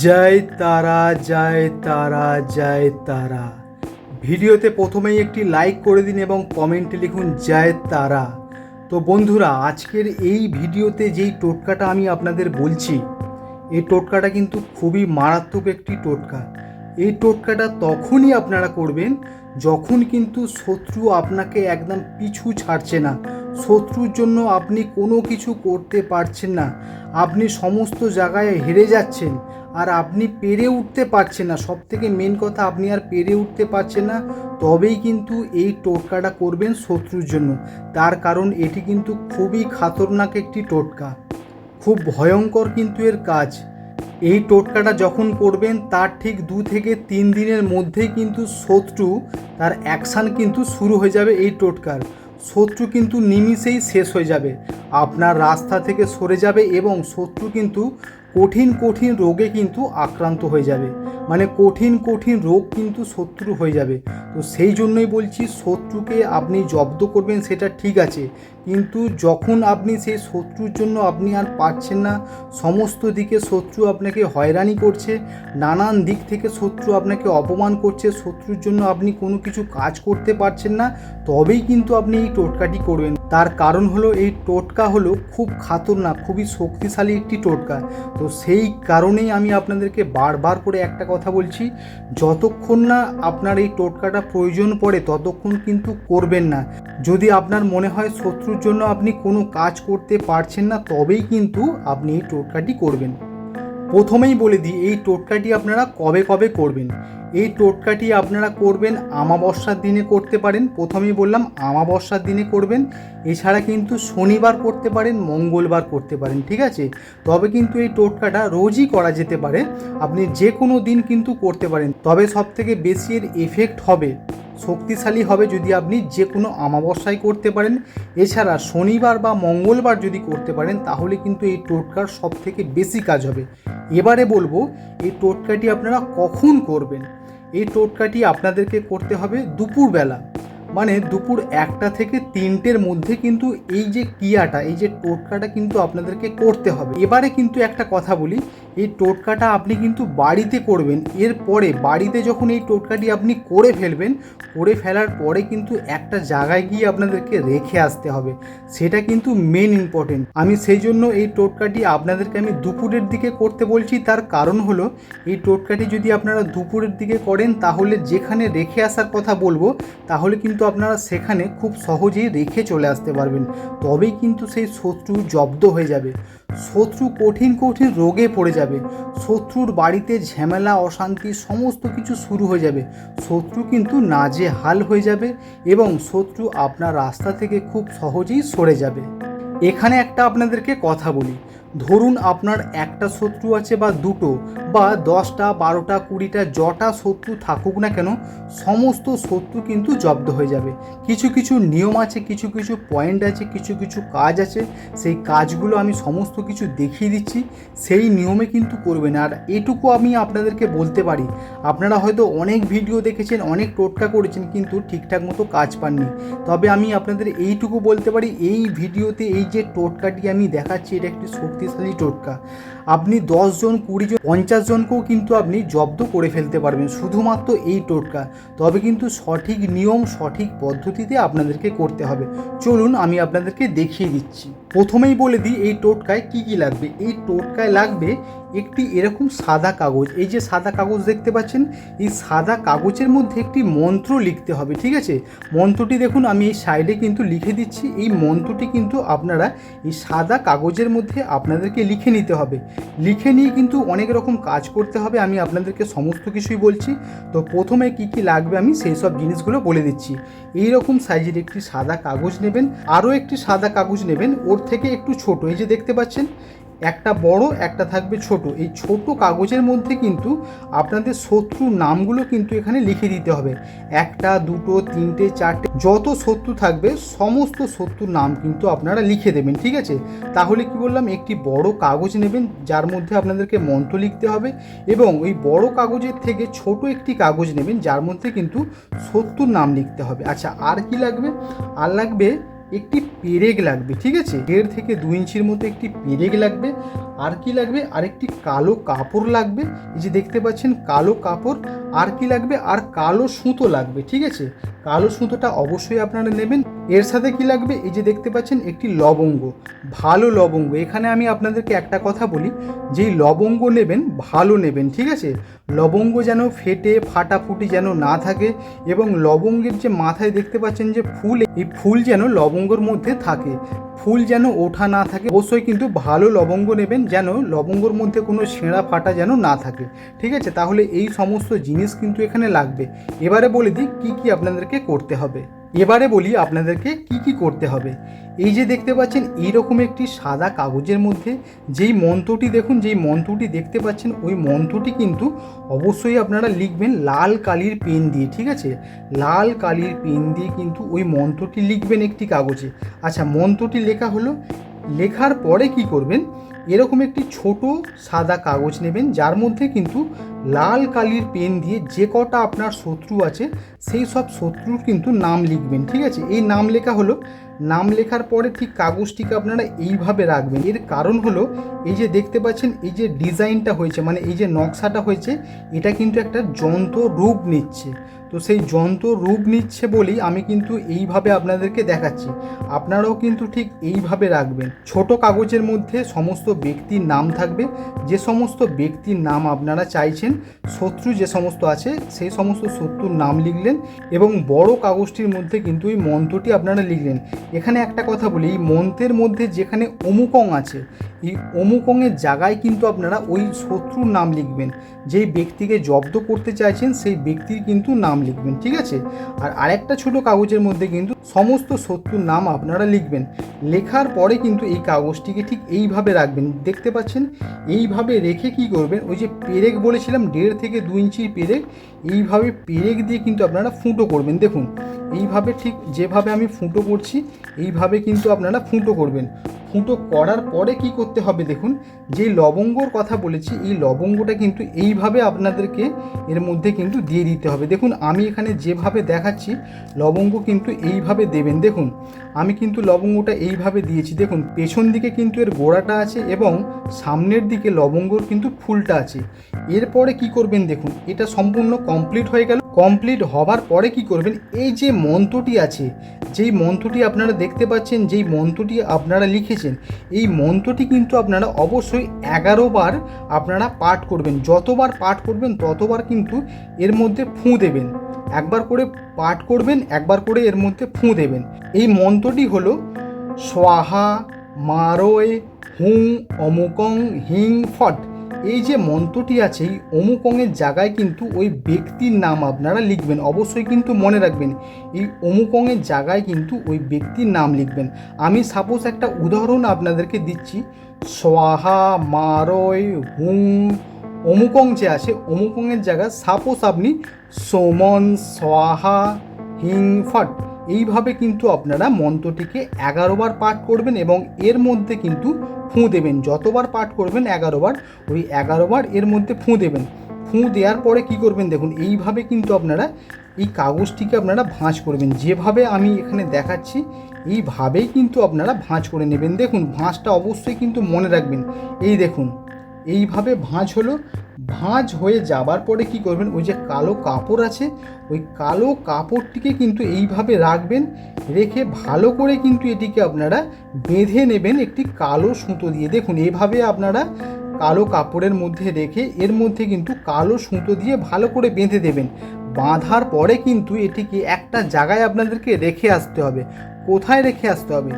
জয় তারা জয় তারা জয় তারা। ভিডিওতে প্রথমেই একটি লাইক করে দিন এবং কমেন্টে লিখুন, জয় তারা। তো বন্ধুরা, আজকের এই ভিডিওতে যেই টোটকাটা আমি আপনাদের বলছি, এই টোটকাটা কিন্তু খুবই মারাত্মক একটি টোটকা। এই টোটকাটা তখনই আপনারা করবেন যখন কিন্তু শত্রু আপনাকে একদম পিছু ছাড়ছে না। শত্রুর জন্য আপনি কোনো কিছু করতে পারছেন না। আপনি সমস্ত জায়গায় হেরে যাচ্ছেন। আর আপনি পেরে উঠতে পারছেন না। সব থেকে মেন কথা, আপনি আর পেরে উঠতে পারছেন না। তবেই কিন্তু এই টোটকাটা করবেন শত্রুর জন্য। তার কারণ, এটি কিন্তু খুবই খাতরনাক একটি টোটকা। খুব ভয়ঙ্কর কিন্তু এর কাজ। এই টোটকাটা যখন করবেন, তার ঠিক দু থেকে তিন দিনের মধ্যেই কিন্তু শত্রু, তার অ্যাকশান কিন্তু শুরু হয়ে যাবে এই টোটকার। শত্রু কিন্তু নিমিষেই শেষ হয়ে যাবে। আপনার রাস্তা থেকে সরে যাবে এবং শত্রু কিন্তু কঠিন কঠিন রোগে কিন্তু আক্রান্ত হয়ে যাবে। মানে কঠিন কঠিন রোগ কিন্তু শত্রু হয়ে যাবে। তো সেই জন্যই বলছি শত্রুকে আপনি জব্দ করবেন সেটা ঠিক আছে। কিন্তু যখন আপনি সেই শত্রুর জন্য আপনি আর পারছেন না, সমস্ত দিকে শত্রু আপনাকে হয়রানি করছে, নানান দিক থেকে শত্রু আপনাকে অপমান করছে, শত্রুর জন্য আপনি কোনো কিছু কাজ করতে পারছেন না, তবেই কিন্তু আপনি এই টোটকাটি করবেন। তার কারণ হলো এই টোটকা হলো খুব খাতরনাক, খুবই শক্তিশালী একটি টোটকা। তো সেই কারণেই আমি আপনাদেরকে বারবার করে একটা কথা বলছি, যতক্ষণ না আপনার এই টোটকাটা প্রয়োজন পড়ে, ততক্ষণ কিন্তু করবেন না। যদি আপনার মনে হয় শত্রুর জন্য আপনি কোনো কাজ করতে পারছেন না, তবেই কিন্তু আপনি এই টোটকাটি করবেন। প্রথমেই বলে দিই, এই টোটকাটি আপনারা কবে কবে করবেন? এই টোটকাটি আপনারা করবেন, আমাবস্যার দিনে করতে পারেন। প্রথমেই বললাম, আমাবস্যার দিনে করবেন। এছাড়া কিন্তু শনিবার করতে পারেন, মঙ্গলবার করতে পারেন, ঠিক আছে? তবে কিন্তু এই টোটকাটা রোজই করা যেতে পারে। আপনি যে কোনো দিন কিন্তু করতে পারেন। তবে সব থেকে বেশি এর এফেক্ট হবে, শক্তিশালী হবে যদি আপনি যে কোনো আমাবস্যায় করতে পারেন। এছাড়া শনিবার বা মঙ্গলবার যদি করতে পারেন, তাহলে কিন্তু এই টোটকার সব থেকে বেশি কাজ হবে। এবারে বলব, এই টোটকাটি আপনারা কখন করবেন? এই টোটকাটি আপনাদেরকে করতে হবে দুপুরবেলা। মানে দুপুর একটা থেকে তিনটের মধ্যে কিন্তু এই যে ক্রিয়াটা, এই যে টোটকাটা কিন্তু আপনাদেরকে করতে হবে। এবারে কিন্তু একটা কথা বলি, এই টোটকাটা আপনি কিন্তু বাড়িতে করবেন, এরপরে বাড়িতে যখন এই টোটকাটি আপনি করে ফেলবেন, করে ফেলার পরে কিন্তু একটা জায়গায় গিয়ে আপনাদেরকে রেখে আসতে হবে। সেটা কিন্তু মেন ইম্পর্টেন্ট আমি সেই জন্য এই টোটকাটি আপনাদেরকে আমি দুপুরের দিকে করতে বলছি, তার কারণ হলো, এই টোটকাটি যদি আপনারা দুপুরের দিকে করেন, তাহলে যেখানে রেখে আসার কথা বলব, তাহলে কিন্তু আপনারা সেখানে খুব সহজেই রেখে চলে আসতে পারবেন। তবেই কিন্তু সেই শত্রু জব্দ হয়ে যাবে। শত্রু কঠিন কঠিন রোগে পড়ে যাবে। শত্রুর বাড়িতে ঝামেলা, অশান্তি সমস্ত কিছু শুরু হয়ে যাবে। শত্রু কিন্তু নাজে হাল হয়ে যাবে এবং শত্রু আপনার রাস্তা থেকে খুব সহজেই সরে যাবে। এখানে একটা আপনাদেরকে কথা বলি। ধরুন আপনার একটা শত্রু আছে বা দুটো, বা দশটা, বারোটা, কুড়িটা, যটা শত্রু থাকুক না কেন, সমস্ত শত্রু কিন্তু জব্দ হয়ে যাবে। কিছু কিছু নিয়ম আছে, কিছু কিছু পয়েন্ট আছে, কিছু কিছু কাজ আছে, সেই কাজগুলো আমি সমস্ত কিছু দেখিয়ে দিচ্ছি, সেই নিয়মে কিন্তু করবেন। আর এটুকু আমি আপনাদেরকে বলতে পারি, আপনারা হয়তো অনেক ভিডিও দেখেছেন, অনেক টোটকা করেছেন, কিন্তু ঠিকঠাক মতো কাজ পাননি। তবে আমি আপনাদের এইটুকু বলতে পারি, এই ভিডিওতে এই যে টোটকাটি আমি দেখাচ্ছি, এটা একটি শক্তিশালী টোটকা। আপনি দশজন কুড়ি জন পঞ্চাশ জনকেও কিন্তু আপনি জব্দ করে ফেলতে পারবেন শুধুমাত্র এই টোটকা। তবে কিন্তু সঠিক নিয়ম, সঠিক পদ্ধতিতে আপনাদেরকে করতে হবে। চলুন আমি আপনাদেরকে দেখিয়ে দিচ্ছি। প্রথমেই বলে দিই, এই টোটকায় কি কি লাগবে? এই টোটকায় লাগবে একটি এরকম সাদা কাগজ। এই যে সাদা কাগজ দেখতে পাচ্ছেন, এই সাদা কাগজের মধ্যে একটি মন্ত্র লিখতে হবে, ঠিক আছে? মন্ত্রটি দেখুন, আমি এই সাইডে কিন্তু লিখে দিচ্ছি। এই মন্ত্রটি কিন্তু আপনারা এই সাদা কাগজের মধ্যে আপনাদেরকে লিখে নিতে হবে। লিখে নিয়ে কিন্তু অনেক রকম কাজ করতে হবে, আমি আপনাদেরকে সমস্ত কিছুই বলছি। তো প্রথমে কি কি লাগবে আমি সেই সব জিনিসগুলো বলে দিচ্ছি। এই রকম সাইজের একটি সাদা কাগজ নেবেন, আরও একটি সাদা কাগজ নেবেন, ওর থেকে একটু ছোট, এই যে দেখতে পাচ্ছেন একটা বড়, একটা থাকবে ছোট। এই ছোট কাগজের মধ্যে কিন্তু আপনাদের শত্রুর নামগুলো কিন্তু এখানে লিখে দিতে হবে। একটা, দুটো, তিনটে, চারটে, যত শত্রু থাকবে, সমস্ত শত্রুর নাম কিন্তু আপনারা লিখে দেবেন, ঠিক আছে? তাহলে কি বললাম, একটি বড় কাগজ নেবেন, যার মধ্যে আপনাদেরকে মন্ত্র লিখতে হবে এবং ওই বড় কাগজের থেকে ছোট একটি কাগজ নেবেন, যার মধ্যে কিন্তু শত্রুর নাম লিখতে হবে। আচ্ছা আর কি লাগবে? আর লাগবে একটি পেরেক লাগবে, ঠিক আছে? দেড় থেকে দু ইঞ্চির মতো একটি পেরেক লাগবে। আর কি লাগবে? আর একটি কালো কাপড় লাগবে। এই যে দেখতে পাচ্ছেন, কালো কাপড়। আর কি লাগবে? আর কালো সুতো লাগবে, ঠিক আছে? কালো সুতোটা অবশ্যই আপনারা নেবেন। এর সাথে কি লাগবে? এই যে দেখতে পাচ্ছেন, একটি লবঙ্গ, ভালো লবঙ্গ। এখানে আমি আপনাদেরকে একটা কথা বলি, যেই লবঙ্গ নেবেন, ভালো নেবেন, ঠিক আছে? লবঙ্গ যেন ফেটে, ফাটাফুটি যেন না থাকে, এবং লবঙ্গের যে মাথায় দেখতে পাচ্ছেন যে ফুল, এই ফুল যেন লবঙ্গর মধ্যে থাকে। ফুল যেন ওঠা না থাকে, অবশ্যই কিন্তু ভালো লবঙ্গ নেবেন, যেন লবঙ্গর মধ্যে কোনো ছেঁড়া ফাটা যেন না থাকে, ঠিক আছে? তাহলে এই সমস্ত জিনিস কিন্তু এখানে লাগবে। এবারে বলে দিই, কী কী আপনাদেরকে করতে হবে। এবারে বলি আপনাদেরকে কি কি করতে হবে। এই যে দেখতে পাচ্ছেন, এইরকম একটি সাদা কাগজের মধ্যে যেই মন্ত্রটি দেখুন, যেই মন্ত্রটি দেখতে পাচ্ছেন, ওই মন্ত্রটি কিন্তু অবশ্যই আপনারা লিখবেন লাল কালির পেন দিয়ে, ঠিক আছে? লাল কালির পেন দিয়ে কিন্তু ওই মন্ত্রটি লিখবেন একটি কাগজে। আচ্ছা মন্ত্রটি লেখা হলো। লেখার পরে কি করবেন? এরকম একটি ছোট সাদা কাগজ নেবেন, যার মধ্যে কিন্তু লাল কালির পেন দিয়ে যে কটা আপনার শত্রু আছে, সেই সব শত্রুর কিন্তু নাম লিখবেন, ঠিক আছে? এই নাম লেখা হলো, নাম লেখার পরে ঠিক কাগজটিকে আপনারা এইভাবে রাখবেন। এর কারণ হলো, এই যে দেখতে পাচ্ছেন, এই যে ডিজাইনটা হয়েছে মানে এই যে নকশাটা হয়েছে, এটা কিন্তু একটা যন্ত্র রূপ নিচ্ছে। তো সেই যন্ত্র রূপ নিচ্ছে বলেই আমি কিন্তু এইভাবে আপনাদেরকে দেখাচ্ছি। আপনারাও কিন্তু ঠিক এইভাবে রাখবেন। ছোট কাগজের মধ্যে সমস্ত ব্যক্তির নাম থাকবে। যে সমস্ত ব্যক্তির নাম আপনারা চাইছেন, শত্রু যে সমস্ত আছে, সেই সমস্ত শত্রুর নাম লিখলেন এবং বড় কাগজটির মধ্যে কিন্তু এই মন্ত্রটি আপনারা লিখলেন। এখানে একটা কথা বলি, এই মন্ত্রের মধ্যে যেখানে অমুকং আছে এই অমুকংয়ের জায়গায় কিন্তু আপনারা ওই শত্রুর নাম লিখবেন। যেই ব্যক্তিকে জব্দ করতে চাইছেন, সেই ব্যক্তির কিন্তু নাম লিখবেন, ঠিক আছে? আর আরেকটা ছোট কাগজের মধ্যে কিন্তু সমস্ত শত্রুর নাম আপনারা লিখবেন। লেখার পরে কিন্তু এই কাগজটিকে ঠিক এইভাবে রাখবেন, দেখতে পাচ্ছেন? এইভাবে রেখে কি করবেন? ওই যে পেরেক বলেছিলাম, দেড় থেকে দু ইঞ্চির পেরেক, এইভাবে পেরেক দিয়ে কিন্তু আপনারা ফুটো করবেন। দেখুন, এইভাবে ঠিক যেভাবে আমি ফুটো করছি, এইভাবে কিন্তু আপনারা ফুটো করবেন। ফুটো করার পরে কি করতে হবে দেখুন, যে লবঙ্গর কথা বলেছি, এই লবঙ্গটা কিন্তু এইভাবে আপনাদেরকে এর মধ্যে কিন্তু দিয়ে দিতে হবে। দেখুন, আমি এখানে যেভাবে দেখাচ্ছি, লবঙ্গ কিন্তু এইভাবে দেবেন। দেখুন, আমি কিন্তু লবঙ্গটা এইভাবে দিয়েছি। দেখুন, পেছন দিকে কিন্তু এর গোড়াটা আছে এবং সামনের দিকে লবঙ্গর কিন্তু ফুলটা আছে। এরপরে কি করবেন দেখুন, এটা সম্পূর্ণ কমপ্লিট হয়ে গেল। কমপ্লিট হবার পরে কি করবেন? এই যে মন্ত্রটি আছে, যেই মন্ত্রটি আপনারা দেখতে পাচ্ছেন, যেই মন্ত্রটি আপনারা লিখেছেন, এই মন্ত্রটি কিন্তু আপনারা অবশ্যই এগারো বার আপনারা পাঠ করবেন। যতবার পাঠ করবেন, ততবার কিন্তু এর মধ্যে ফুঁ দেবেন। একবার করে পাঠ করবেন, একবার করে এর মধ্যে ফুঁ দেবেন। এই মন্ত্রটি হলো, স্বাহা মারোয় হুং অমুকং হিং ফট। এই যে মন্ত্রটি আছে, এই অমুকংয়ের জায়গায় কিন্তু ওই ব্যক্তির নাম আপনারা লিখবেন। অবশ্যই কিন্তু মনে রাখবেন, এই অমুকংয়ের জায়গায় কিন্তু ওই ব্যক্তির নাম লিখবেন। আমি সাপোজ একটা উদাহরণ আপনাদেরকে দিচ্ছি। সোয়াহা মারয় হুং অমুকং যে আছে অমুকংয়ের জায়গায় সাপোজ আপনি সোমন সোয়াহা হিং, ফট। এইভাবে কিন্তু আপনারা মন্ত্রটিকে এগারো বার পাঠ করবেন এবং এর মধ্যে কিন্তু ফুঁ দেবেন। যতবার পাঠ করবেন এগারো বার, ওই এগারো বার এর মধ্যে ফুঁ দেবেন। ফুঁ দেওয়ার পরে কি করবেন দেখুন, এইভাবে কিন্তু আপনারা এই কাগজটিকে আপনারা ভাঁজ করবেন। যেভাবে আমি এখানে দেখাচ্ছি, এইভাবেই কিন্তু আপনারা ভাঁজ করে নেবেন। দেখুন, ভাঁজটা অবশ্যই কিন্তু মনে রাখবেন। এই দেখুন এইভাবে ভাঁজ হলো। ভাঁজ হয়ে যাবার পরে কি করবেন? ওই যে কালো কাপড় আছে, ওই কালো কাপড়টিকে কিন্তু এইভাবে রাখবেন, রেখে ভালো করে কিন্তু এটিকে আপনারা বেঁধে নেবেন একটি কালো সুতো দিয়ে। দেখুন এইভাবে আপনারা কালো কাপড়ের মধ্যে রেখে এর মধ্যে কিন্তু কালো সুতো দিয়ে ভালো করে বেঁধে দেবেন। বাঁধার পরে কিন্তু এটিকে একটা জায়গায় আপনাদেরকে রেখে আসতে হবে। কোথায় রেখে আসতে হবে?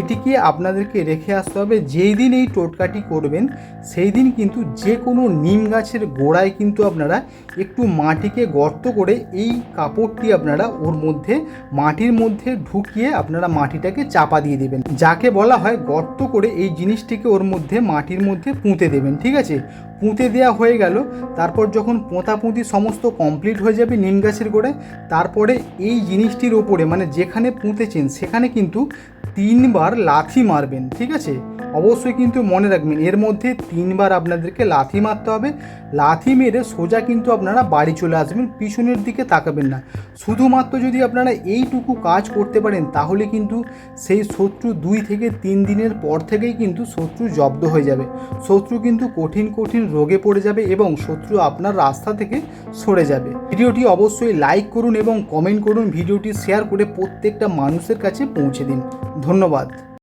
এটিকে আপনাদেরকে রেখে আসতে হবে। যেই দিন এই টোটকাটি করবেন, সেই দিন কিন্তু যে কোনো নিম গাছের গোড়ায় কিন্তু আপনারা একটু মাটিকে গর্ত করে এই কাপড়টি আপনারা ওর মধ্যে, মাটির মধ্যে ঢুকিয়ে আপনারা মাটিটাকে চাপা দিয়ে দেবেন। যাকে বলা হয় গর্ত করে এই জিনিসটিকে ওর মধ্যে, মাটির মধ্যে পুঁতে দেবেন, ঠিক আছে? পুঁতে দেওয়া হয়ে গেল। তারপর যখন পোঁতাপুঁতি সমস্ত কমপ্লিট হয়ে যাবে নিম গাছের গোড়ায়, তারপরে এই জিনিসটির ওপরে মানে যেখানে পুঁতেছেন, সেখানে কিন্তু তিনবার লাথি মারবেন ঠিক আছে? অবশ্যই কিন্তু মনে রাখবেন, এর মধ্যে তিনবার আপনাদেরকে লাথি মারতে হবে। লাথি মেরে সোজা কিন্তু আপনারা বাড়ি চলে আসবেন, পিছনের দিকে তাকাবেন না। শুধুমাত্র যদি আপনারা এইটুকু কাজ করতে পারেন, তাহলে কিন্তু সেই শত্রু দুই থেকে তিন দিনের পর থেকেই কিন্তু শত্রু জব্দ হয়ে যাবে। শত্রু কিন্তু কঠিন কঠিন রোগে পড়ে যাবে এবং শত্রু আপনার রাস্তা থেকে সরে যাবে। ভিডিওটি অবশ্যই লাইক করুন এবং কমেন্ট করুন, ভিডিওটি শেয়ার করে প্রত্যেকটা মানুষের কাছে পৌঁছে দিন। ধন্যবাদ।